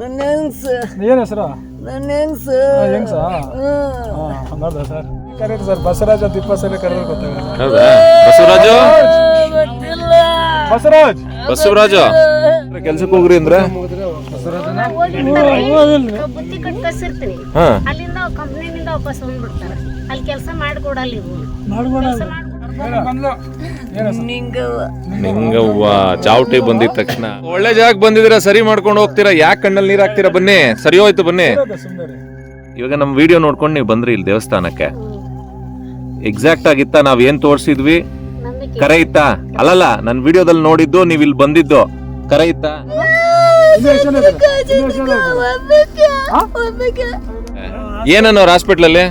ನನ್ನ ಹೆಂಗ್ಸ? ಏನು ಹೆಸರು? ನನ್ನ ಹೆಂಗ್ಸ? ಹೆಂಗ್ಸ? ಹಾಂ. ನೋಡ್ದ ಸರ್ ಕರೆಕ್ಟ್ ಸರ್ ಬಸವರಾಜ ಅಂತ ಸರ್ ಕರೆದ್ರೆ ಗೊತ್ತಾಗ ಹೌದಾ? ಬಸವರಾಜು? ಗೊತ್ತಿಲ್ಲ. ಬಸವರಾಜ್! ಬಸವರಾಜ? ಕೆಲ್ಸಕ್ಕೆ ಹೋಗ್ರಿ ಅಂದ್ರೆ? ಬುತ್ತಿ ಕಟ್ ಕಳ್ಸಿರ್ತೀನಿ ಹಾ. ಅಲ್ಲಿಂದ ಕಂಪ್ನಿನಿಂದ ವಾಪಸ್ ಬಂದ್ಬಿಡ್ತಾರೆ. ಅಲ್ಲಿ ಕೆಲಸ ಮಾಡ್ಕೊಡಲ್ಲ ಇವು ಮಾಡ್ಕೊಡಲ್ಲ. ನಿಂಗವ್ವ ನಿಂಗವ್ವ ಚಾವಟಿ ಬಂದಿದ ತಕ್ಷಣ. ಒಳ್ಳೆ ಜಾಗ ಬಂದಿದ್ದೀರಾ ಸರಿ ಮಾಡ್ಕೊಂಡು ಹೋಗ್ತೀರಾ ಯಾಕೆ ಕಣ್ಣಲ್ಲಿ ನೀರು ಹಾಕ್ತೀರಾ ಬನ್ನಿ ಸರಿ ಹೋಯ್ತು ಬನ್ನಿ. ಇವಾಗ ನಮ್ಮ ವಿಡಿಯೋ ನೋಡ್ಕೊಂಡು ನೀವು ಬಂದ್ರಿ ಇಲ್ಲಿ ದೇವಸ್ಥಾನಕ್ಕೆ. ಎಕ್ಸಾಕ್ಟ್ ಆಗಿತ್ತಾ ನಾವ್ ಏನ್ ತೋರ್ಸಿದ್ವಿ? ಕರೆ ಇತ್ತಾ? ಅಲ್ಲಲ್ಲ ನನ್ನ ವಿಡಿಯೋದಲ್ಲಿ ನೋಡಿದ್ದು ನೀವ್ ಇಲ್ಲಿ ಬಂದಿದ್ದು. ಕರೆ ಇತ್ತಾ? ಏನನ್ನೋರ್ ಹಾಸ್ಪಿಟ್ಲ್ ಅಲ್ಲಿ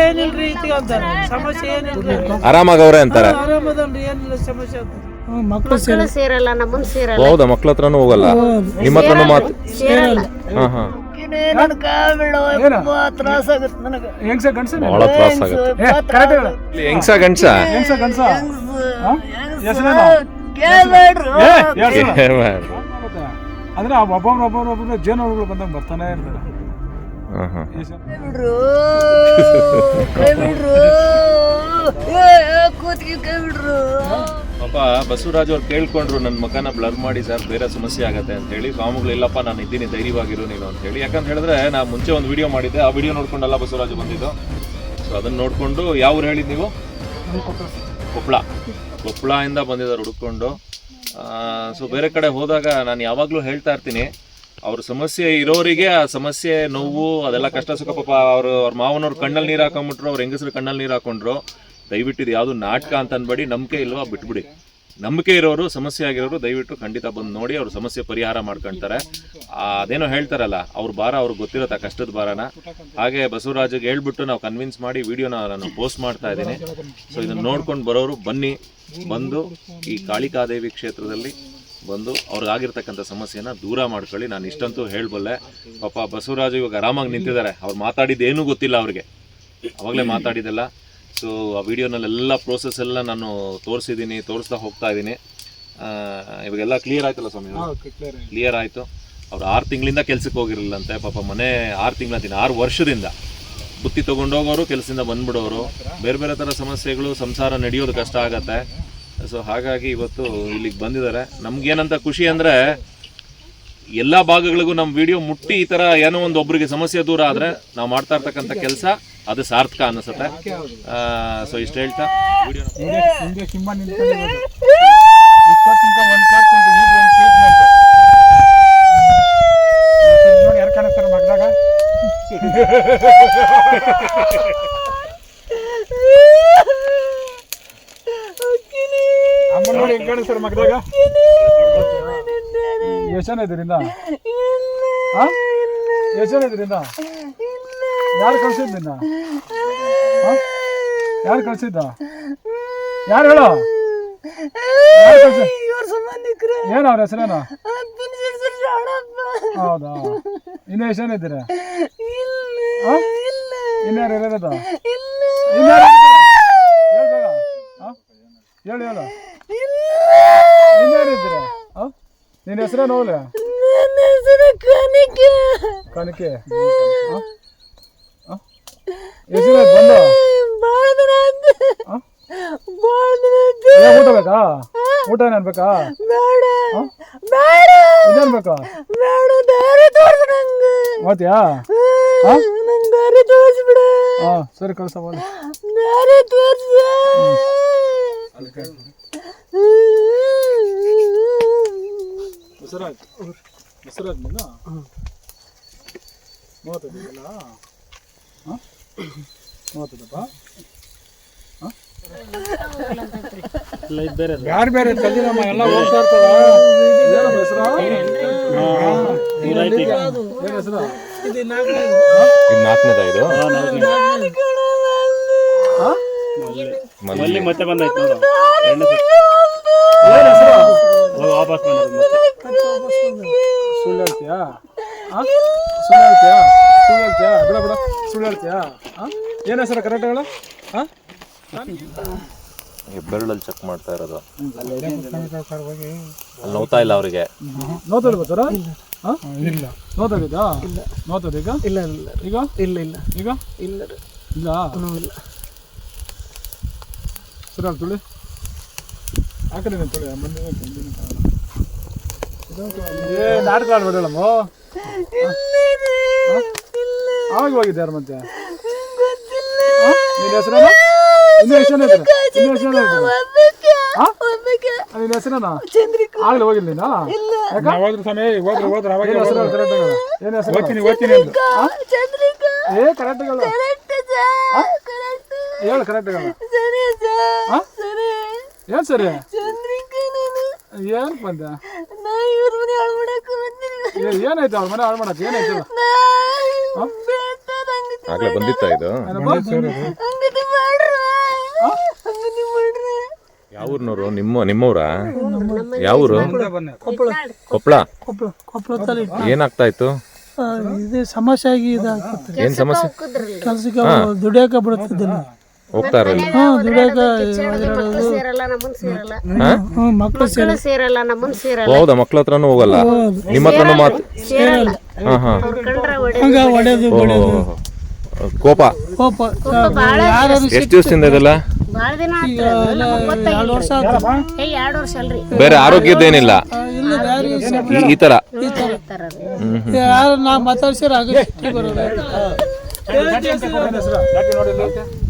ಏನಿಲ್ರಿ ಇದಕ್ಕೆ ಅಂತಾರ ಸಮಸ್ಯೆ ಏನಿಲ್ರಿ ಆರಾಮಾಗವ್ರೆ ಅಂತಾರೆ ಆರಾಮದಲ್ರಿ ಏನಿಲ್ಲ ಸಮಸ್ಯೆ ಅಂತ ಮಕ್ಕಳು ಮಕ್ಕಳು ಸೇರಲ್ಲ ನಮ್ಮನ್ ಸೇರಲ್ಲ ಹೌದಾ ಮಕ್ಳ ಹತ್ರನೂ ಹೋಗಲ್ಲ ನಿಮ್ಮ ಹತ್ರನೂ ಮಾತು ಸೇರಲ್ಲ ಹಾ ಹಾ ತ್ರಾಸ ನನಗೆ ಹೆಂಗ್ಸ ಗಂಡ್ಸ ಬಹಳ ತ್ರಾಸ ಆಗುತ್ತೆ ಏ ಕರೆಕ್ಟ್ ಹೇಳ ಹೆಂಗ್ಸ ಗಂಡ್ಸ ಹೆಂಗ್ಸ ಗಂಡ್ಸ ಹೆಸರೇನು ಕೇಳ್ಬೇಡ್ರು ಏ ಅಂದ್ರೆ ಆ ಒಬ್ಬೊಬ್ರು ಒಬ್ಬೊಬ್ರು ಒಬ್ಬೊಬ್ರು ಜೇನುಗಳು ಬಂದಂಗೆ ಬರ್ತಾನೆ ಇರ್ತಾರೆ ಪಾಪ ಬಸವರಾಜ್ ಅವ್ರು ಕೇಳ್ಕೊಂಡ್ರು ನನ್ನ ಮಗನ ಬ್ಲರ್ ಮಾಡಿ ಸರ್ ಬೇರೆ ಸಮಸ್ಯೆ ಆಗತ್ತೆ ಅಂತ ಹೇಳಿ. ಸ್ವಾಮಿಗಳು ಇಲ್ಲಪ್ಪ ನಾನು ಇದ್ದೀನಿ ಧೈರ್ಯವಾಗಿರು ನೀನು ಅಂತ ಹೇಳಿ. ಯಾಕಂತ ಹೇಳಿದ್ರೆ ನಾ ಮುಂಚೆ ಒಂದು ವಿಡಿಯೋ ಮಾಡಿದ್ದೆ ಆ ವಿಡಿಯೋ ನೋಡ್ಕೊಂಡಲ್ಲ ಬಸವರಾಜ್ ಬಂದಿದ್ದು. ಸೊ ಅದನ್ನ ನೋಡ್ಕೊಂಡು ಯಾವ ಊರು ಹೇಳಿದ್ ನೀವು? ಕೊಪ್ಪಳ ಕೊಪ್ಪಳದಿಂದ ಬಂದಿದ್ದಾರೆ ಹುಡ್ಕೊಂಡು ಸೊ ಬೇರೆ ಕಡೆ ಹೋದಾಗ ನಾನು ಯಾವಾಗಲೂ ಹೇಳ್ತಾ ಇರ್ತೀನಿ. ಅವ್ರ ಸಮಸ್ಯೆ ಇರೋರಿಗೆ ಆ ಸಮಸ್ಯೆ, ನೋವು, ಅದೆಲ್ಲ ಕಷ್ಟ, ಸುಖ, ಪಾಪ, ಅವರು ಅವ್ರ ಮಾವನವ್ರ ಕಣ್ಣಲ್ಲಿ ನೀರು ಹಾಕೊಂಡ್ಬಿಟ್ರು ಅವ್ರ ಹೆಂಗಸ್ರ ಕಣ್ಣಲ್ಲಿ ನೀರು ಹಾಕೊಂಡ್ರು ದಯವಿಟ್ಟು ಇದು ಯಾವುದು ನಾಟಕ ಅಂತ ಅನ್ಬೇಡಿ ನಂಬಿಕೆ ಇಲ್ವಾ ಬಿಟ್ಬಿಡಿ. ನಂಬಿಕೆ ಇರೋರು, ಸಮಸ್ಯೆ ಆಗಿರೋರು ದಯವಿಟ್ಟು ಖಂಡಿತ ಬಂದು ನೋಡಿ, ಅವ್ರ ಸಮಸ್ಯೆ ಪರಿಹಾರ ಮಾಡ್ಕೊಳ್ತಾರೆ ಅದೇನೋ ಹೇಳ್ತಾರಲ್ಲ, ಅವ್ರ ಭಾರ ಅವ್ರಿಗೆ ಗೊತ್ತಿರುತ್ತೆ ಕಷ್ಟದ ಭಾರನ. ಹಾಗೆ ಬಸವರಾಜಿಗೆ ಹೇಳ್ಬಿಟ್ಟು ನಾವು ಕನ್ವಿನ್ಸ್ ಮಾಡಿ ವಿಡಿಯೋನ ನಾನು ಪೋಸ್ಟ್ ಮಾಡ್ತಾ ಇದ್ದೀನಿ. ಸೊ ಇದನ್ನ ನೋಡ್ಕೊಂಡು ಬರೋರು ಬನ್ನಿ, ಬಂದು ಈ ಕಾಳಿಕಾದೇವಿ ಕ್ಷೇತ್ರದಲ್ಲಿ ಬಂದು ಅವ್ರಿಗಾಗಿರ್ತಕ್ಕಂಥ ಸಮಸ್ಯೆನ ದೂರ ಮಾಡ್ಕೊಳ್ಳಿ. ನಾನು ಇಷ್ಟಂತೂ ಹೇಳಬಲ್ಲೆ ಪಾಪ ಬಸವರಾಜು ಇವಾಗ ಆರಾಮಾಗಿ ನಿಂತಿದ್ದಾರೆ. ಅವ್ರು ಮಾತಾಡಿದ್ದೇನೂ ಗೊತ್ತಿಲ್ಲ ಅವ್ರಿಗೆ. ಅವಾಗಲೇ ಮಾತಾಡಿದ್ದಲ್ಲ. ಸೊ ಆ ವಿಡಿಯೋನಲ್ಲೆಲ್ಲ ಪ್ರೋಸೆಸ್ ಎಲ್ಲ ನಾನು ತೋರಿಸಿದ್ದೀನಿ ತೋರಿಸ್ತಾ ಹೋಗ್ತಾ ಇದ್ದೀನಿ. ಇವಾಗೆಲ್ಲ ಕ್ಲಿಯರ್ ಆಯ್ತಲ್ಲ ಸ್ವಾಮಿ. ಕ್ಲಿಯರ್ ಆಯಿತು. ಅವ್ರು ಆರು ತಿಂಗಳಿಂದ ಕೆಲ್ಸಕ್ಕೆ ಹೋಗಿರಲಿಲ್ಲಂತೆ. ಪಾಪ ಮನೆ ಆರು ದಿನ ಆರು ವರ್ಷದಿಂದ. ಬುತ್ತಿ ತೊಗೊಂಡೋಗೋರು ಕೆಲಸದಿಂದ ಬಂದ್ಬಿಡೋರು. ಬೇರೆ ಬೇರೆ ಥರ ಸಮಸ್ಯೆಗಳು ಸಂಸಾರ ನಡೆಯೋದು ಕಷ್ಟ ಆಗತ್ತೆ. ಸೊ ಹಾಗಾಗಿ ಇವತ್ತು ಇಲ್ಲಿಗೆ ಬಂದಿದ್ದಾರೆ. ನಮ್ಗೇನಂತ ಖುಷಿ ಅಂದರೆ ಎಲ್ಲ ಭಾಗಗಳಿಗೂ ನಮ್ಮ ವಿಡಿಯೋ ಮುಟ್ಟಿ ಈ ಥರ ಏನೋ ಒಂದು ಒಬ್ಬರಿಗೆ ಸಮಸ್ಯೆ ದೂರ ಆದರೆ ನಾವು ಮಾಡ್ತಾ ಇರ್ತಕ್ಕಂಥ ಕೆಲಸ ಅದು ಸಾರ್ಥಕ ಅನ್ನಿಸುತ್ತೆ ಸೊ ಇಷ್ಟು ಹೇಳ್ತಾ. ಹಿಂಗೆ ಹಿಂಗೆ ಕಿಮ್ಮ ನಿಂತ್ಕೊಂಡಿರೋದು ಇಷ್ಟೊತ್ತಿಂದ ಒಂದು ಕೇಳ್ಕೊಂಡು ಈಗ ಒಂದು ಟ್ರೀಟ್ಮೆಂಟ್ ನೋಡಿ ಯಾರು ಕಾಣಿಸ್ತಾರೆ ಮಗದಾಗ ಅಮ್ಮ ನೋಡಿ ಹೆಂಗ್ ಕಾಣಿಸ್ತಾರೆ ಮಗದಾಗ ಎಷ್ಟು ಜನ ಇದರಿಂದ? ಹಾ ಎಷ್ಟು ಜನ ಇದರಿಂದ? ಯಾರು ಕಳ್ಸಿದ್ ನಿನ್ನ ಹಾ? ಯಾರು ಕಳ್ಸಿದ್ದ? ಯಾರು ಹೇಳು? ಏನು ಅವ್ರ ಹೆಸರೇನ? ಹೌದಾ? ಇನ್ನ ಎಷ್ಟು ಜನ ಇದ್ದೀರಾ ಇಲ್ಲ ಹಾ? ಇಲ್ಲ ಇನ್ಯಾರು ಇರೋದು ಇಲ್ಲ ಇನ್ಯಾರು ಇದ್ದೀರಾ? ಹಾ? ಹೇಳು ಹೇಳು. ಹಾ? ನಿನ್ನ ಹೆಸರ ನೋಲ ನನ್ನ ಹೆಸರು ಕನಿಕೆ? ಎಷ್ಟು ಬಂದು? ಊಟ ಬೇಕಾ? ಊಟ ಏನ್ ಬೇಕಾ? ಬೇಡ. ಬೇಡ. ಇದೇನ್ ಬೇಕಾ? ಮತ್ಯಾ ದಾರಿ ತೋರಿಸ್ಬಿಡ ಹಾ? ಸರಿ ಕಳ್ಸ ಬನ್ನಿ ದಾರಿ ತೋರ್ಸ. ನೀನು ಮೂವತ್ತೈದಿಲ್ಲ ಹಾಂ? ಮೂವತ್ತೈದಪ್ಪ ಬೇರೆ ಬೇರೆ? ಎಲ್ಲ ಹೋಗ್ತಾ ಹೆಸರು? ಏನು ಹೆಸರು? ಇದು ನಾಲ್ಕನೇದ ಇದು? ಹಾಂ ಮಲ್ಲಿ. ಮತ್ತೆ ಬಂದಾಯ್ತು ನೋಡು. ವಾಪಸ್ ಸತಿ ವಾಪಸ್ ಸುಳ್ಳು ಹೇಳ್ತೀಯಾ ಹಾಂ ಸುಳ್ಳು ಹೇಳ್ತೀಯಾ ಸುಳ್ಳು ಹೇಳ್ತೀಯಾ ಬಿಡ ಬಿಡ ಸುಳ್ಳು ಹೇಳ್ತೀಯಾ ಹಾಂ? ಏನು ಹೆಸರು ಕರೆಕ್ಟ್ ಹೇಳು ಹಾಂ ಬೆರಳಲ್ಲಿ ಚೆಕ್ ಮಾಡ್ತಾ ಇರೋದು ಅಲ್ಲಿ ನೋವ್ತಾ ಇಲ್ಲ. ಅವರಿಗೆ ಬರ್ತಾರ ಹಾ ಇಲ್ಲ ನೋತದೀಗ ಇಲ್ಲ. ನೋತದೀಗ ಇಲ್ಲ ಇಲ್ಲ. ಈಗ? ಇಲ್ಲ ಇಲ್ಲ ಈಗ ಇಲ್ಲ. ಇಲ್ಲ ಇಲ್ಲ. ಸರಿ ಅಲ್ಲಿ ತುಳಿ ಆ ಕಡೆ ನಿಂತು ತುಳಿ ಮುಂದೆ ನಿಂತು, ಮುಂದೆ ನಿಂತು ಕಾಣಲ್ಲ. ಏ ನಾಟಕ ಆಡ್ಬೇಡಮ್ಮ ಆವಾಗ ಹೋಗಿದ್ದೆ ಯಾರು ಮತ್ತೆ? ನಿನ್ನ ಹೆಸರೇನು? ನಿನ್ನ ಹೆಸರೇನ ಆಗ್ಲೇ ಹೋಗಿಲ್ಲ ನೀನು? ಯಾಕ? ಸಮಯ ಹೋದ್ರೆ ಹೋದ್ರೆ ಅವಾಗ ಹೆಸರು ಕರೆಕ್ಟ್ ಏನ್ ಹೆಸರು ಓದ್ತೀನಿ. ಏ ಕರೆಕ್ಟ್ ಹೇಳು ಕರೆಕ್ಟ್ ಏನ್ ಸರಿ? ಏನ್ ಬಂದ? ಏ, ಏನಾಯ್ತು ಅವ್ರ ಮನೆ ಹಾಳು. ಮಾಡಕ್ ಏನಾಯ್ತು ಆಗ್ಲೇ ಬಂದಿತ್ತ ಇದು? ಯಾವ ಊರ್ನವ್ರು ನಿಮ್ಮ ನಿಮ್ಮವ್ರ? ಯಾವ ಊರು ಕೊಪ್ಪಳ. ಕೊಪ್ಪಳ? ಕೊಪ್ಪಳದಲ್ಲಿ ಏನಾಗ್ತಾ ಇತ್ತು? ಇದು ಸಮಸ್ಯೆ ಆಗಿ ಇದಾಗ್ತದೆ ಏನ್ ಸಮಸ್ಯೆ? ಕೆಲ್ಸಕ್ಕೆ ದುಡಿಯಾಕ ಬಿಡುತ್ತಿದ್ದಿಲ್ಲ. ಹೋಗ್ತಾ ಇರಲ್ಲ ದುಡಿಯಾಕ ಮಕ್ಕಳು ಸೇರಲ್ಲ ನಮ್ಮನ್ ಸೇರಲ್ಲ. ಹ್ಮ್, ಮಕ್ಕಳು ಮಕ್ಕಳು ಸೇರಲ್ಲ. ನಮ್ಮನ್ ಸೇರಲ್ಲ. ಹೌದಾ ಮಕ್ಳ ಹತ್ರನೂ ಹೋಗಲ್ಲ? ನಿಮ್ಮ ಹತ್ರನೂ ಮಾತು ಸೇರಲ್ಲ. ಹಾ ಹಾ. ಅವ್ರ ಕಂಡ್ರ ಹೊಡೆ ಹಂಗ ಹೊಡೆದು ಓಹೋ ಕೋಪ? ಎಷ್ಟು ದಿವಸದಿಂದ ಇದೆಲ್ಲ? ಬಾಳ ದಿನ ಆತು ನಮಗ್ ಗೊತ್ತಾಗಿಲ್ಲ. ಎರಡು ವರ್ಷ ಆಯ್ತು ಏ ಎರಡ್ ವರ್ಷ ಅಲ್ರಿ. ಬೇರೆ ಆರೋಗ್ಯದ ಏನಿಲ್ಲ? ಈ- ಈ ತರ? ಅದು. ಯಾರು ನಾ ಮಾತಾಡ್ಸಿರ ಆಗುತ್ತೆ ಬರೋದು.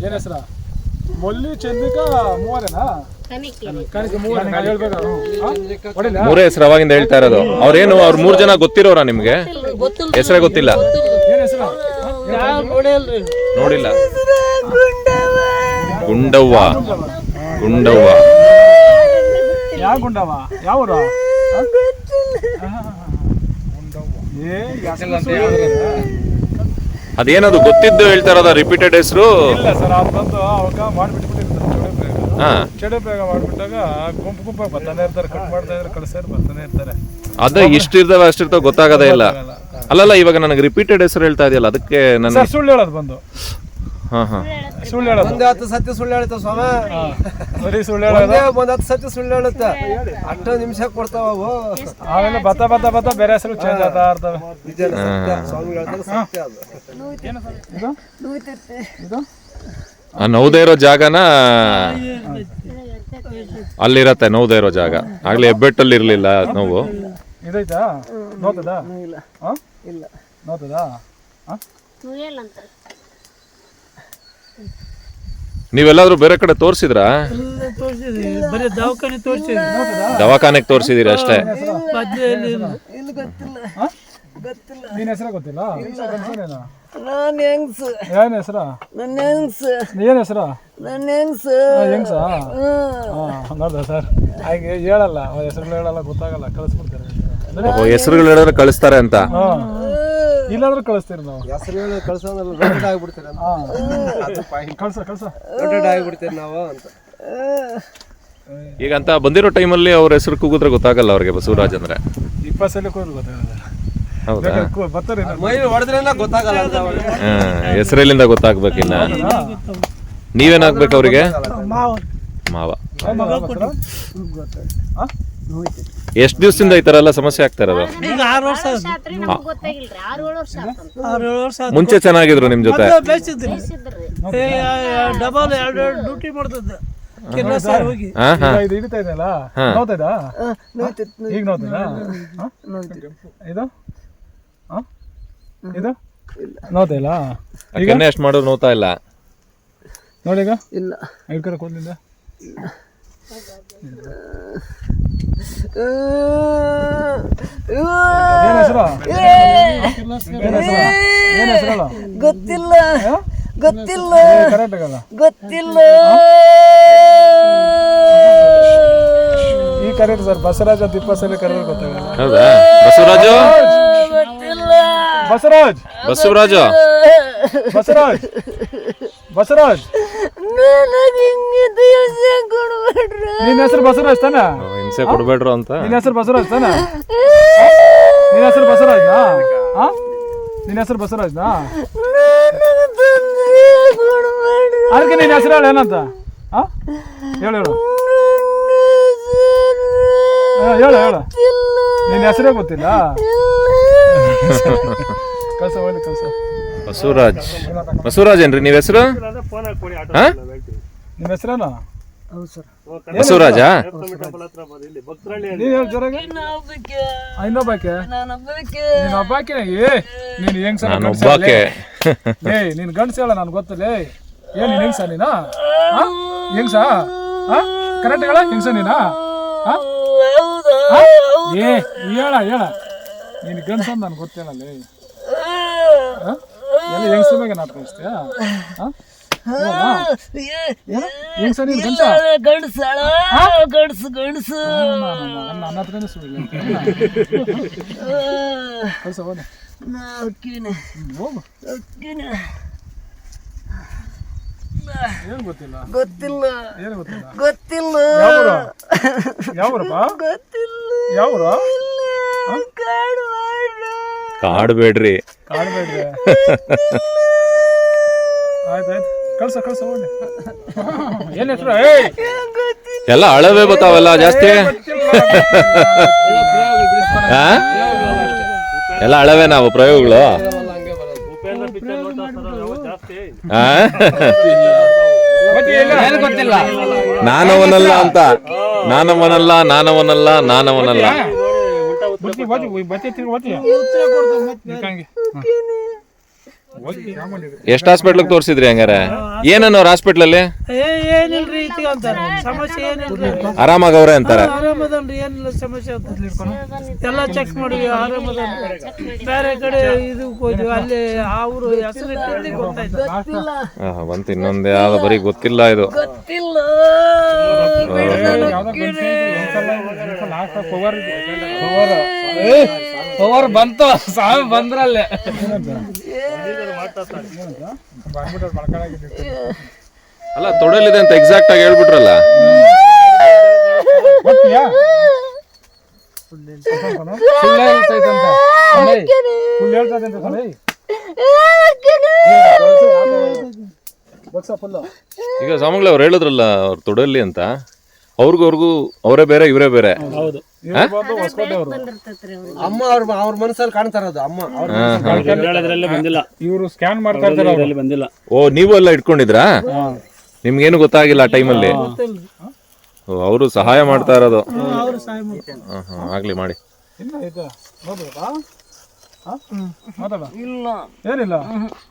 ಏನ್ ಹೆಸರು? ಮೊಲ್ಲಿ ಚಂದ್ರಿಕಾ ಮೂವರೇನಾ? ಮೂರೇ ಹೆಸರು ಅವಾಗಿಂದ ಹೇಳ್ತಾ ಇರೋದು. ಅವ್ರೇನು ಅವ್ರ ಮೂರ್ ಜನ ಗೊತ್ತಿರೋರ ನಿಮ್ಗೆ? ಹೆಸರೇ ಗೊತ್ತಿಲ್ಲ. ನೋಡಿಲ್ಲ. ಗುಂಡವ್ವ. ಗುಂಡವ್ವ. ಯಾವ ಗುಂಡವ ಯಾವ ಊರು? ಅದೇನದು ಗೊತ್ತಿದ್ದು ಹೇಳ್ತಾ ಇರೋದ ರಿಪೀಟೆಡ್ ಹೆಸರು? ಇಲ್ಲ ಸರ್ ಅದು ಬಂದು ಅವಾಗ ಮಾಡ್ಬಿಟ್ಬಿಟ್ಟಿರ್ತಾರೆ ಚೌಡೆ ಪ್ರಯೋಗ ಮಾಡ್ಬಿಟ್ಟಾಗ ಗುಂಪು ಗುಂಪಾಗಿ ಬರ್ತಾನೆ ಇರ್ತಾರೆ ಕಟ್ ಮಾಡ್ತಾ ಇದ್ರೆ ಕಳಿಸ್ತಾರೆ ಬರ್ತಾನೆ ಇರ್ತಾರೆ. ಅದ ಇಷ್ಟಿರ್ತಾವ ಅಷ್ಟಿರ್ತಾವ ಗೊತ್ತಾಗದೇ ಇಲ್ಲ. ಅಲ್ಲಲ್ಲ ಇವಾಗ ನನಗೆ ರಿಪೀಟೆಡ್ ಹೆಸರು ಹೇಳ್ತಾ ಇದೆಯಲ್ಲ ಅದಕ್ಕೆ ನನ್ನ ಸುಳ್ಳು ಹೇಳೋದು ಬಂದು. ಸುಳ್ಳು ಹೇಳೋದು. ಒಂದೇ ಹತ್ತು ಸತ್ಯ ಸುಳ್ಳು ಹೇಳುತ್ತ ಸ್ವಾಮಿ. ಸರಿ ಸುಳ್ಳು ಹೇಳೋದು? ಒಂದೇ ಒಂದ್ ಹತ್ತು ಸತ್ಯ ಸುಳ್ಳು ಹೇಳುತ್ತ. ಅಷ್ಟು ನಿಮಿಷ ಕೊಡ್ತಾವ ಅವು. ಆಮೇಲೆ ಬತ್ತ ಬತ್ತ ಬತ್ತ ಬೇರೆ ಹೆಸರು ಚೇಂಜ್ ಆಗ್ತಾ ಇರ್ತವೆ. ನಿಜ ಸತ್ಯ. ಸ್ವಾಮಿ ಹೇಳ್ತಾರೆ ಸತ್ಯ ಅದು. ಇದು? ಇದು? ಆ ನೋವ್ದೇ ಇರೋ ಜಾಗನ? ಅಲ್ಲಿರತ್ತೆ ನೋವ್ದೇ ಇರೋ ಜಾಗ. ಆಗ್ಲೇ ಹೆಬ್ಬೆಟ್ಟಲ್ಲಿ ಇರ್ಲಿಲ್ಲ ನೋವು. ಇದೈತಾ? ನೋತದಾ? ಹಾ? ಇಲ್ಲ. ನೋತದಾ? ಹಾ? ತುಯಲ್ ಅಂತಾರ ನೀವೆಲ್ಲಾದ್ರೂ ಬೇರೆ ಕಡೆ ತೋರ್ಸಿದ್ರಾ? ತೋರಿಸಿದ್ವಿ. ಬರೀ ದವಾಖಾನೆ ತೋರಿಸಿದ್ವಿ. ದವಾಖಾನೆಗೆ ತೋರ್ಸಿದೀರಿ ಅಷ್ಟೇ? ನಿನ್ನ ಹೆಸರು ಗೊತ್ತಿಲ್ಲ? ಹೆಸರೇನು? ನಾನು ಹೆಂಗ್ಸ್. ಏನ್ ಹೆಸರ? ನನ್ನ ಹೆಂಗ್ಸ್. ಏನ್ ಹೆಸರ? ನನ್ನ ಹೆಂಗ್ಸ್. ಹೆಂಗ್ಸ ಹಾ ನೋಡ್ದ ಸರ್. ಹಾಗೆ ಹೇಳಲ್ಲ. ಅವ್ರ ಹೆಸರುಗಳು ಹೇಳಲ್ಲ ಗೊತ್ತಾಗಲ್ಲ. ಕಳಿಸ್ಬಿಡ್ತಾರೆ. ಹೆಸರುಗಳು ಹೇಳಿದ್ರೆ ಕಳಿಸ್ತಾರೆ ಅಂತ. ಹಾ. ಇಲ್ಲಾಂದ್ರೆ ಕಳಿಸ್ತೀರಿ ನಾವು. ಹೆಸರು ಹೇಳಿ ಕಳ್ಸೋದಲ್ಲ ರೊಟೇಟ್ ಆಗ್ಬಿಡ್ತೀರ ಹಾ. ಕಳ್ಸ ಕಳ್ಸ. ರೊಟೇಟ್ ಆಗ್ಬಿಡ್ತೀರಿ ನಾವು ಅಂತ. ಈಗ ಅಂತ ಬಂದಿರೋ ಟೈಮಲ್ಲಿ ಅವ್ರ ಹೆಸರು ಕೂಗಿದ್ರೆ ಗೊತ್ತಾಗಲ್ಲ ಅವ್ರಿಗೆ ಬಸವರಾಜ್ ಅಂದ್ರೆ. ಇಪ್ಪತ್ತು ಸಲ ಗೊತ್ತಾಗಲ್ಲ. ಹೌದಾ? ಕೂ- ಬರ್ತಾರೆ ಇನ್ನು. ಮೈ ಹೊಡೆದ್ರೇನ ಗೊತ್ತಾಗಲ್ಲ ಅಂತ ಅವ್ರಿಗೆ. ಹಾ ಹೆಸರೆಲ್ಲಿಂದ ಗೊತ್ತಾಗ್ಬೇಕಿನ್ನ ನೀವೇನಾಗ್ಬೇಕು ಅವರಿಗೆ? ಮಾವ. ಮಾವ? ಎಷ್ಟ್ ದಿವಸದಿಂದ ಈ ತರ ಎಲ್ಲ ಸಮಸ್ಯೆ ಆಗ್ತಾ ಇರೋದು ಈಗ ಆರು ವರ್ಷ ವರ್ಷ ಆತ್ರಿ ನಮಗ್ ಗೊತ್ತಾಗಿಲ್ರಿ. ಆರು ಏಳು ವರ್ಷ ಆತಂತ ಆರು ಏಳು ವರ್ಷ ಆತು. ಮುಂಚೆ ಚೆನ್ನಾಗಿದ್ರು ನಿಮ್ ಜೊತೆ? ಡಬಲ್ ಎರಡು ಎರಡು ಡ್ಯೂಟಿ ಮಾಡ್ತಿದ್ದೆ. ಕಿನ್ನ ಸರ್ ಹೋಗಿ. ಹಾ ಹಾ. ಈಗ ಇದು ಹಿಡಿತಾ ಇದೆಯಲ್ಲ? ನೋತದ ಈಗ ನೋತದ ಇದು? ಹಾ? ಇದು? ನೋತಾ ಇಲ್ಲ ಕೆನ್ನೆ ಅಷ್ಟ್ ಮಾಡೋದು ನೋತಾ ಇಲ್ಲ. ನೋಡಿ ಈಗ. ಇಲ್ಲ. ಹಿಡ್ಕರ ಕೂದಲಿಂದ. ಏನ್ ಹೆಸರು ಏನ್ ಹೆಸರು ಏನ್ ಗೊತ್ತಿಲ್ಲ. ಗೊತ್ತಿಲ್ಲ. ಕರೆಕ್ಟ್ ಆಗಲ್ಲ ಗೊತ್ತಿಲ್ಲ. ಈ ಕರೆಕ್ಟ್ ಸರ್ ಬಸವರಾಜ ಇಪ್ಪತ್ತು ಸಲ ಕರೆದ್ರೆ ಗೊತ್ತಾಗಲ್ಲ. ಹೌದಾ? ಬಸವರಾಜು. ಬಸವರಾಜ್. ಬಸವರಾಜ. ಬಸವರಾಜ್. ಬಸವರಾಜ್. ನಿನ್ನ ಹೆಸರು ಬಸವರಾಜ್ ತಾನ? ಹಿಂಸೆ ಕೊಡ್ಬೇಡ್ರು ಅಂತ. ನಿನ್ನ ಹೆಸರು ಬಸವರಾಜ್ ತಾನ? ನಿನ್ನ ಹೆಸರು ಬಸವರಾಜ್ನಾ? ಹಾ ನಿನ್ನ ಹೆಸರು ಬಸವರಾಜ್ನಾ? ಅದಕ್ಕೆ ನಿನ್ನ ಹೆಸರು ಹೇಳು ಏನಂತ? ಹಾ ಹೇಳು ಹೇಳು. ಹಾ, ಹೇಳು ಹೇಳು. ನಿನ್ನ ಹೆಸರೇ ಗೊತ್ತಿಲ್ಲ. ಬಸವರಾಜ್. ಬಸವರಾಜ್ ಏನ್ರಿ ನೀವ್ ಹೆಸರು? ಹಾ? ನಿಮ್ಮ ಹೆಸರೇನು? ಹೌದು ಸರ್. ಭಕ್ತರಳ್ಳಿ ನೀನ್ ಹೇಳಿ ಜೋರಾಗಿ? ಆ, ಇನ್ನೊಬ್ಬಾಕೆ? ನೀನ್? ಒಬ್ಬಾಕೆ ಏ ನೀನ್ ಹೆಂಗ್ಸ ನಾನು ಒಬ್ಬಾಕೆ ಏ ನೀನ್ ಗಂಡ್ಸ ಹೇಳ ನನ್ ಗೊತ್ತಿಲ್ಲ ಏನ್ ನೀನ್ ಹೆಂಗ್ಸ ನೀನಾ? ಹೆಂಗ್ಸ? ಕರೆಕ್ಟ್ ಹೇಳ ಹೆಂಗ್ಸ ನೀನಾ? ಏ ಹೇಳ ಹೇಳ. ನೀನ್ ಗಂಡ್ಸ. ಆ? ಎಲ್ಲ ಹೆಂಗ್ಸ ಮೇಲೆ ನಾಟಕ ಅಷ್ಟೇ ಹೆಂಗ್ಸ ನೀನ್ ಗಂಡ್ಸ? ಗಂಡಸಾಳ ಗಂಡಸು? ಗಂಡಸು ನನ್ನ ಹತ್ರನೇ ಸುಳ್ಳು ಕಳ್ಸ ಹೋದ ಅಕ್ಕಿನ ಹೋಗು. ಅಕ್ಕಿನ ಏನ್ ಗೊತ್ತಿಲ್ಲ? ಗೊತ್ತಿಲ್ಲ. ಏನು ಗೊತ್ತಿಲ್ಲ? ಗೊತ್ತಿಲ್ಲ. ಯಾವೂರು? ಯಾವೂರಪ್ಪ? ಗೊತ್ತಿಲ್ಲ. ಯಾವೂರು. ಕಾಡ್ಬೇಡ್ರಿ. ಕಾಡ್ಬೇಡ್ರಿ. ಆಯ್ತು ಆಯ್ತು. ಕಳ್ಸ ಕಳ್ಸ ಹೋಗಿ ಏನ್ ಹೆಸರು? ಏಯ್! ಎಲ್ಲ ಅಳವೇ ಬರ್ತಾವಲ್ಲ ಜಾಸ್ತಿ? ಎಲ್ಲ ಹಳವೆ ನಾವು ಪ್ರಯೋಗಗಳು. ನಾನವನಲ್ಲ ಅಂತ. ನಾನವನಲ್ಲ ನಾನವನಲ್ಲ ನಾನವನಲ್ಲ. ಬತ್ತಿ ಹಂಗೆ. ಯಾವ ಮಾಡಿದ್ರಿ ಎಷ್ಟು ಹಾಸ್ಪಿಟ್ಲಿಗೆ ತೋರಿಸಿದ್ರಿ ಹಂಗಾರೆ? ಏನನ್ನೋರು ಹಾಸ್ಪಿಟ್ಲಲ್ಲಿ? ಏನಿಲ್ರಿ ಇಟ್ಕ ಅಂತಾರೆ. ಸಮಸ್ಯೆ ಏನಿಲ್ರಿ? ಆರಾಮಾಗವ್ರೆ ಅಂತಾರೆ. ಆರಾಮದನ್ರಿ ಏನಿಲ್ಲ ಸಮಸ್ಯೆ ಅಂತ. ಎಲ್ಲ ಚೆಕ್ ಮಾಡಿವಿ ಆರಾಮದ ಬೇರೆ ಕಡೆ ಇದು ಹೋದ್ವಿ ಅಲ್ಲಿ ಅವರು ಹೆಸರು ಇಟ್ಟಿದ್ದೆ ಗೊತ್ತಾಯ್ತು. ಆಹ್, ಬಂತು ಇನ್ನೊಂದು ಯಾವ್ದು ಬರೀ ಗೊತ್ತಿಲ್ಲ ಇದು. ಗೊತ್ತಿಲ್ಲ. ಬಂತು ಸ್ವಾಮಿ ಬಂದ್ರಲ್ಲೇ. ಅಲ್ಲ ತೊಡಲಿದೆ ಅಂತ ಎಕ್ಸಾಕ್ಟ್ ಆಗಿ ಹೇಳ್ಬಿಟ್ರಲ್ಲ? ಈಗ ಸ್ವಾಮಿಗಳು ಅವ್ರು ಹೇಳಿದ್ರಲ್ಲ ಅವ್ರು ತೊಡಲಿ ಅಂತ. ಅವ್ರಿಗೂ ಅವ್ರಿಗೂ ಅವರೇ ಬೇರೆ ಇವರೇ ಬೇರೆ. ಹೌದು. ಅಮ್ಮ ಅವ್ರ ಅವ್ರ ಮನಸ್ಸಲ್ಲಿ ಕಾಣ್ತಾ ಇರೋದು ಅಮ್ಮ ಅವ್ರ ಹೇಳೋದ್ರಲ್ಲೇ ಬಂದಿಲ್ಲ. ಇವರು ಸ್ಕ್ಯಾನ್ ಮಾಡ್ತಾ ಇದ್ದಾರೆ ಬಂದಿಲ್ಲ. ಓ ನೀವು ಎಲ್ಲ ಇಟ್ಕೊಂಡಿದ್ರಾ? ನಿಮ್ಗೇನು ಗೊತ್ತಾಗಿಲ್ಲ ಆ ಟೈಮಲ್ಲಿ? ಅವರು ಸಹಾಯ ಮಾಡ್ತಾ ಇರೋದು. ಅವ್ರು ಸಹಾಯ ಮಾಡ್ತಾರೆ. ಹಾ, ಹಾ, ಆಗ್ಲಿ ಮಾಡಿ. ಇಲ್ಲ. ಏನಿಲ್ಲ?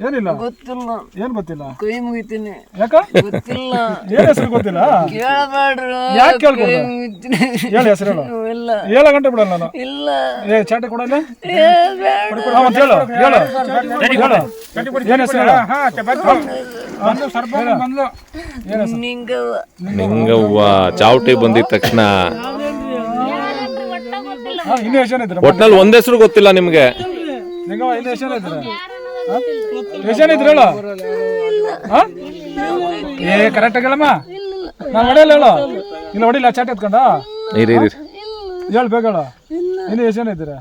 ಏನಿಲ್ಲ? ಗೊತ್ತಿಲ್ಲ. ಏನ್ ಗೊತ್ತಿಲ್ಲ? ಕೈ ಮುಗಿತೀನಿ. ಯಾಕ? ಗೊತ್ತಿಲ್ಲ. ಏನ್ ಹೆಸರು ಗೊತ್ತಿಲ್ಲ? ಕೇಳಬೇಡ್ರು. ಯಾಕೆ ಕೇಳ್ಕೊಡ್ದ? ಕೈ ಹೇಳು ಹೆಸರು ಹೇಳು. ಇಲ್ಲ. ಏಳ ಗಂಟೆ ಬಿಡಲ್ಲ ನಾನು? ಇಲ್ಲ. ಏ ಚಾಟ ಕೊಡಲ್ಲ ಹೇಳು ಹೇಳು. ಹೇಳು. ಏನ್ ಹೆಸರು ಹೇಳು? ಹೇಳು. ಏನ್ ಹೆಸರು? ನಿಂಗವ್ವ. ನಿಂಗವ್ವ ಚಾವಟಿ ಬಂದಿದ ತಕ್ಷಣ. ಒಟ್ನಲ್ಲಿ ಒಂದ್ ಹೆಸರು ಗೊತ್ತಿಲ್ಲ ನಿಮ್ಗೆ. ನಿಂಗವ್ವ ಇನ್ನೂ ಎಷ್ಟು ಜನ ಇದ್ರೆ? ಎಷ್ಟು ಜನ ಇದ್ರು ಹೇಳು? ಹಾ? ಏ ಕರೆಕ್ಟ್ ಹೇಳಮ್ಮ. ನಾನು ಹೊಡೆಯಲ್ಲ ಹೇಳು. ಇಲ್ಲ ಹೊಡಿಲ್ಲ ಚಾಟ್ ಎತ್ಕೊಂಡ? ಇರಿ ಇರಿ. ಹೇಳು ಬೇಗ ಹೇಳು. ಇನ್ನು ಎಷ್ಟು ಜನ ಇದ್ದೀರಾ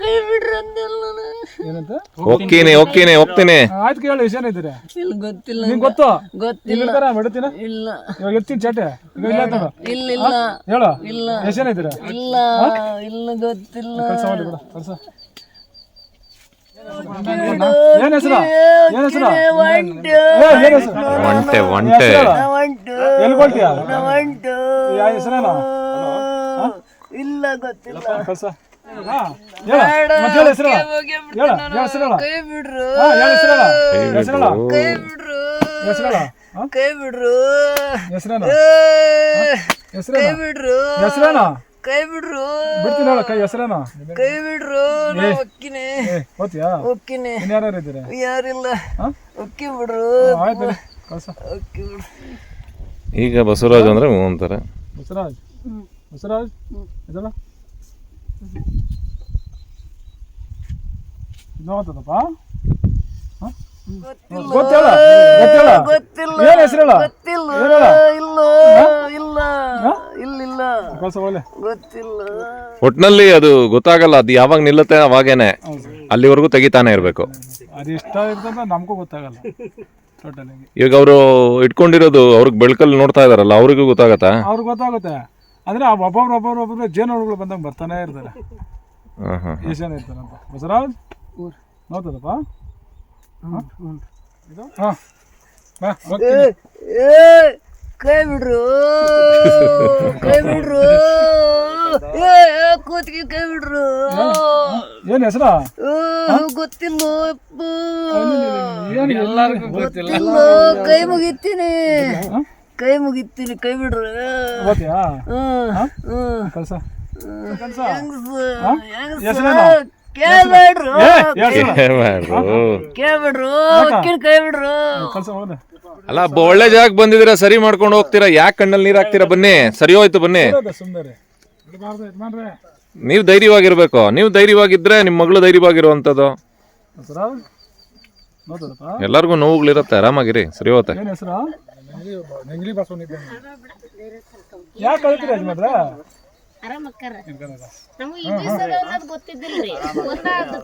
ಕೈ ಬಿಡ್ರಿ ಅಂದಿಲ್ಲ ನಾನು. ಏನಂತ? ಹೋಗ್ತೀನಿ ಹೋಗ್ತೀನಿ ಹೋಗ್ತೀನಿ ಆಯ್ತು ಕೇಳು ಎಷ್ಟು ಜನ ಇದ್ದೀರಾ ಇಲ್ಲ ಗೊತ್ತಿಲ್ಲ ನಿಂಗೆ ಗೊತ್ತು? ಗೊತ್ತಿಲ್ಲ. ಇಲ್ಲಿ ಇರ್ತಾರ? ಬಿಡ್ತೀನ ಇಲ್ಲ. ಇವಾಗ ಎತ್ತೀನಿ ಚಾಟೆ ಈಗ ಇಲ್ಲ ತಗೋ ಇಲ್ಲ ಇಲ್ಲ. ಹೇಳು. ಇಲ್ಲ. ಎಷ್ಟು ಜನ ಇದ್ದೀರಾ ಇಲ್ಲ ಇಲ್ಲ ಗೊತ್ತಿಲ್ಲ. ಕೆಲಸ ಮಾಡಿ ಬಿಡು ಕೆಲಸ ಏನ್ ಹೆಸರು ಏನ್ ಹೆಸರು ಒಂಟು ಏ, ಏನ್ ಹೆಸರು ಒಂಟೆ ಯಾವ ಹೆಸರೇನ ಇಲ್ಲ ಗೊತ್ತಿಲ್ಲ ಕೆಲಸ ಹಾ ಹೇಳು ಮತ್ತೆ ಹೆಸರು ಹೆಸರು ಹೇಳು ಕೈ ಬಿಡ್ರು ಹಾ ಹೆಸರು ಹೇಳು ಹೆಸರು ಕೈ ಬಿಡ್ರು ಹೆಸರೇನು ಹೆಸರೇನು ಬಿಡ್ರು ಹೆಸರೇನು ಕೈ ಬಿಡ್ರು. ಬಿಡ್ತೀನಿ ಹೇಳ ಕೈ ಹೆಸರೇನ? ಕೈ ಬಿಡ್ರು ನಾ ಒಕ್ಕಿನಿ ಓದ್ತೀಯಾ? ಒಕ್ಕಿನಿ ಯಾರು ಇದ್ದೀರಾ? ಯಾರಿಲ್ಲ. ಹಾ? ಒಕ್ಕಿ ಬಿಡ್ರು. ಆಯ್ತು ಕಳ್ಸ. ಒಕ್ಕಿ ಬಿಡ್ರು. ಈಗ ಬಸವರಾಜ್ ಅಂದ್ರೆ ಹ್ಞೂ ಅಂತಾರೆ. ಬಸವರಾಜ್? ಬಸವರಾಜ್? ಇದಲ್ಲ? ನೋಡ್ತದಪ್ಪ ಗೊತ್ತೇಳ ಗೊತ್ತೇಳ ಗೊತ್ತಿಲ್ಲ? ಏನ್ ಹೆಸರು ಹೇಳ ಗೊತ್ತಿಲ್ಲ. ಹೇಳ ಇಲ್ಲ. ಇಲ್ಲ. ಇಲ್ಲಿಲ್ಲ. ಗೊತ್ತಿಲ್ಲ. ಒಟ್ನಲ್ಲಿ ಅದು ಗೊತ್ತಾಗಲ್ಲ. ಅದು ಯಾವಾಗ ನಿಲ್ಲುತ್ತೆ ಅವಾಗೇನೆ. ಅಲ್ಲಿವರೆಗೂ ತೆಗಿತಾನೆ ಇರಬೇಕು. ಅದು ಇಷ್ಟ ಇರ್ತಂತ ನಮಗೂ ಗೊತ್ತಾಗಲ್ಲ. ಟೋಟಲ್ ಆಗಿ. ಈಗ ಅವರು ಇಟ್ಕೊಂಡಿರೋದು ಅವ್ರಿಗೆ ಬೆಳಕಲ್ಲಿ ನೋಡ್ತಾ ಇದಾರಲ್ಲ ಅವ್ರಿಗೂ ಗೊತ್ತಾಗತ್ತಾ? ಅವ್ರಿಗೆ ಗೊತ್ತಾಗುತ್ತೆ. ಅಂದ್ರೆ ಆ ಒಬ್ಬೊಬ್ರು ಒಬ್ಬೊಬ್ರು ಒಬ್ಬೊಬ್ರು ಜೇನುಹುಳುಗಳು ಬಂದಂಗೆ ಬರ್ತಾನೆ ಇರ್ತಾರೆ. ಹಾಂ ಹಾಂ ಏಷ್ಯನ್ ಇರ್ತಾರಂತ. ಬಸವರಾಜ್? ನೋಡ್ತದಪ್ಪ? ಕೈ ಬಿಡ್ರು. ಕೈ ಬಿಡ್ರು. ಕೂತ್ಗೆ ಕೈ ಬಿಡ್ರು. ಏನ್ ಹೆಸರ? ಗೊತ್ತಿಲ್ಲ. ಅಪ್ಪ. ಏನು ಎಲ್ಲರಿಗೂ ಗೊತ್ತಿಲ್ಲ. ಕೈ ಮುಗಿತೀನಿ. ಕೈ ಮುಗಿತೀನಿ ಕೈ ಬಿಡ್ರು. ಹ್ಮ್ ಹ್ಮ್. ಹೆಂಗ್ಸು. ಹೆಸ್ರೇನು? ಕೇಳ್ಬೇಡ್ರು ಏ ಹೆಸ್ರು? ಕೇಳ್ಬೇಡ್ರು. ಅಕ್ಕಿನ ಕೈ ಬಿಡ್ರು ಕಳ್ಸ ಹೋಗ್ದೆ ಅಲ್ಲ ಬ- ಒಳ್ಳೆ ಜಾಗಕ್ಕೆ ಬಂದಿದ್ದೀರಾ ಸರಿ ಮಾಡ್ಕೊಂಡು ಹೋಗ್ತೀರಾ? ಯಾಕೆ ಕಣ್ಣಲ್ಲಿ ನೀರು ಹಾಕ್ತೀರಾ? ಬನ್ನಿ ಸರಿ ಹೋಯ್ತು ಬನ್ನಿ. ಇಡ್ಬಾರ್ದು ನೀವು ಧೈರ್ಯವಾಗಿರ್ಬೇಕು. ನೀವು ಧೈರ್ಯವಾಗಿದ್ರೆ ನಿಮ್ಮ ಮಗಳು ಧೈರ್ಯವಾಗಿರುವಂಥದ್ದು. ಎಲ್ಲಾರ್ಗು ಎಲ್ಲರಿಗೂ ನೋವುಗಳಿರುತ್ತೆ ಆರಾಮಾಗಿರಿ ಸರಿ ಹೋಗುತ್ತೆ. ಏನ್ ಹೆಸರು? ನೆಂಗ್ಲಿ ಬಸವನಿದ್ದೆ ಯಾಕೆ ಕಳ್ತೀರಿ ಯಜಮಾನ್ರೆ? ನಮಗೆ ಅನ್ನೋದು ಗೊತ್ತಿದ್ದಿಲ್ರಿ.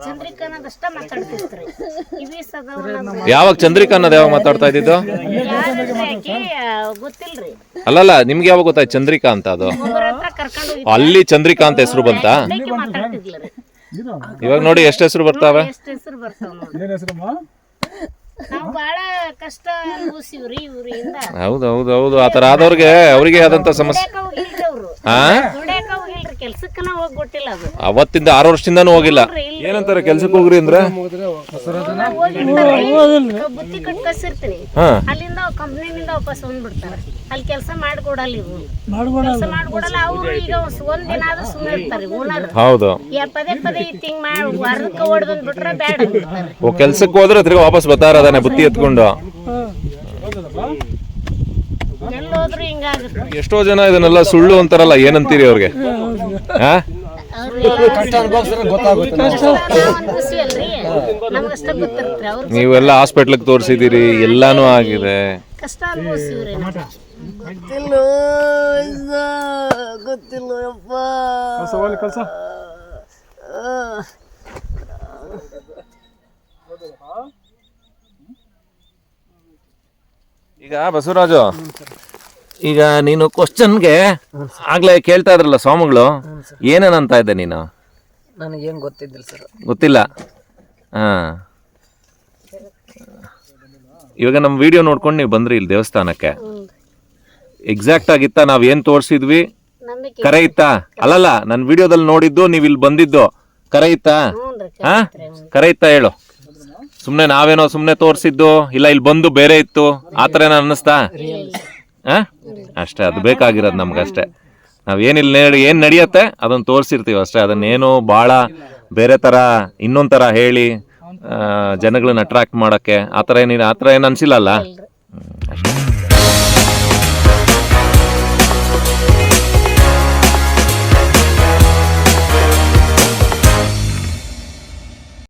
ಚಂದ್ರಿಕಾ ಮಾತಾಡ್ತಿರ್ತ್ರಿ ಯಾವಾಗ ಚಂದ್ರಿಕಾ ಅನ್ನೋದು ಯಾವಾಗ ಮಾತಾಡ್ತಾ ಇದ್ದಿದ್ದು? ಗೊತ್ತಿಲ್ರಿ ಅಲ್ಲಲ್ಲ ನಿಮ್ಗೆ ಯಾವಾಗ ಗೊತ್ತಾಯ್ತು ಚಂದ್ರಿಕಾ ಅಂತ ಅದು? ಕರ್ಕೊಂಡು ಹೋಗಿ ಅಲ್ಲಿ ಚಂದ್ರಿಕಾ ಅಂತ ಹೆಸರು ಬಂತಾ? ಮಾತಾಡ್ತಿದ್ಲರಿ ಇವಾಗ ನೋಡಿ ಎಷ್ಟು ಹೆಸರು ಬರ್ತಾವೆ? ಎಷ್ಟು ಹೆಸರು ಬರ್ತಾವ ನೋಡಿ. ನಾವು ಬಹಳ ಕಷ್ಟ ಅನುಭವಿಸಿವ್ರಿ ಇವ್ರಿಂದ. ಹೌದು ಹೌದು ಹೌದು. ಆ ಥರ ಆದವ್ರಿಗೆ ಅವರಿಗೆ ಆದಂಥ ಸಮಸ್ಯೆ. ದುಡ್ಯಾಕ ಹೋಗಿಲ್ರಿ ಅವ್ರು. ಹಾ ದುಡ್ಯಾಕ ಹೋಗಿಲ್ರಿ. ಕೆಲ್ಸಕ್ಕನ ಹೋಗ್ಬಿಟ್ಟಿಲ್ಲ ಗೊತ್ತಿಲ್ಲ ಅದು. ಅವತ್ತಿಂದ ಆರು ವರ್ಷದಿಂದಾನು ಹೋಗಿಲ್ಲ. ಏನಂತಾರೆ ಕೆಲ್ಸಕ್ಕೆ ಹೋಗ್ರಿ ಅಂದ್ರೆ? ಬುತ್ತಿ ಕಟ್ ಕಳ್ಸಿರ್ತೀನಿ ಹಾ. ಅಲ್ಲಿಂದ ಕಂಪ್ನಿನಿಂದ ವಾಪಸ್ ಬಂದ್ಬಿಡ್ತಾರೆ. ಅಲ್ಲಿ ಕೆಲಸ ಮಾಡ್ಕೊಡಲ್ಲ ಇವು ಕೆಲಸ ಮಾಡ್ಕೊಡಲ್ಲ ಅವ್ರು ಈಗ ಒಂದ್ ದಿನ ಆದ್ರೂ ಸುಮ್ಮನೆ ಇರ್ತಾರೆ ಓನರ್. ಹೌದು. ಪದೇ ಪದೇ ಈ ತಿಂಗ್ ಮಾಡಿ ವಾರಕ್ಕೆ ಓಡ್ ಬಂದ್ಬಿಟ್ರೆ ಬ್ಯಾಡ ಅಂದ್ಬಿಡ್ತಾರೆ. ಓ ಕೆಲ್ಸಕ್ಕೆ ಹೋದ್ರೆ ತಿರ್ಗಿ ವಾಪಸ್ ಬರ್ತಾರ ಅದಾನೆ ಬುತ್ತಿ ಎತ್ಕೊಂಡು. ಎಲ್ಲೋದ್ರು ಹಿಂಗಾಗುತ್ತೆ. ಎಷ್ಟೋ ಜನ ಇದನ್ನೆಲ್ಲ ಸುಳ್ಳು ಅಂತಾರಲ್ಲ ಏನಂತೀರಿ ಅವ್ರಿಗೆ? ಹಾ ಗೊತ್ತಾಗುತ್ತೆ ಅನ್ಭವಿಸಿವಲ್ರಿ ನಮ್ಗಷ್ಟ ಗೊತ್ತಿರ್ತ್ರಿ ಅವ್ರ ನೀವೆಲ್ಲ ಹಾಸ್ಪಿಟ್ಲಿಗೆ ತೋರಿಸಿದೀರಿ ಎಲ್ಲಾನು ಆಗಿದೆ. ಕಷ್ಟ ಅನುಭವಿಸಿವ್ರಿ ಗೊತ್ತಿಲ್ಲ ಗೊತ್ತಿಲ್ಲ ಅಪ್ಪ ಕಳ್ಸ ಹೋಗ್ಲಿ ಕಳ್ಸ ಆ. ಈಗ ಬಸವರಾಜು ಈಗ ನೀನು ಕ್ವಶನ್ಗೆ ಆಗ್ಲೇ ಕೇಳ್ತಾ ಇದ್ರಲ್ಲ ಸ್ವಾಮಿಗಳು ಏನೇನಂತ ಇದ್ದೆ ನೀನು? ನನಗೇನು ಗೊತ್ತಿದ್ದಿಲ್ಲ ಸರ್. ಗೊತ್ತಿಲ್ಲ. ಹಾ. ಇವಾಗ ನಮ್ಮ ವಿಡಿಯೋ ನೋಡ್ಕೊಂಡು ನೀವು ಬಂದ್ರಿ ಇಲ್ಲಿ ದೇವಸ್ಥಾನಕ್ಕೆ. ಎಕ್ಸಾಕ್ಟ್ ಆಗಿತ್ತಾ? ನಾವ್ ಏನ್ ತೋರಿಸಿದ್ವಿ? ಕರೆ ಇತ್ತಾ? ಅಲ್ಲಲ್ಲ ನನ್ನ ವಿಡಿಯೋದಲ್ಲಿ ನೋಡಿದ್ದು ನೀವು ಇಲ್ಲಿ ಬಂದಿದ್ದು. ಕರೆ ಇತ್ತಾ? ಹಾ? ಕರೆ ಇತ್ತಾ ಹೇಳು. ಸುಮ್ನೆ ನಾವೇನೋ ಸುಮ್ನೆ ತೋರಿಸಿದ್ದು? ಇಲ್ಲ ಇಲ್ಲಿ ಬಂದು ಬೇರೆ ಇತ್ತು. ಆ ಥರ ಏನೋ ಅನ್ನಿಸ್ತಾ? ಹಾ? ಅಷ್ಟೇ ಅದು ಬೇಕಾಗಿರೋದು ನಮ್ಗಷ್ಟೇ. ನಾವು ಏನಿಲ್ಲ ನಡಿ ಏನ್ ನಡೆಯುತ್ತೆ? ಅದನ್ನ ತೋರಿಸಿರ್ತೀವಿ ಅಷ್ಟೇ. ಅದನ್ನೇನು ಭಾಳ ಬೇರೆ ಥರ ಇನ್ನೊಂದು ಥರ ಹೇಳಿ ಜನಗಳನ್ನ ಅಟ್ರಾಕ್ಟ್ ಮಾಡೋಕ್ಕೆ. ಆ ಥರ ಏನಿಲ್ಲ ಆ ಥರ ಏನು ಅನಿಸಿಲ್ಲಲ್ಲ ಅಷ್ಟೇ.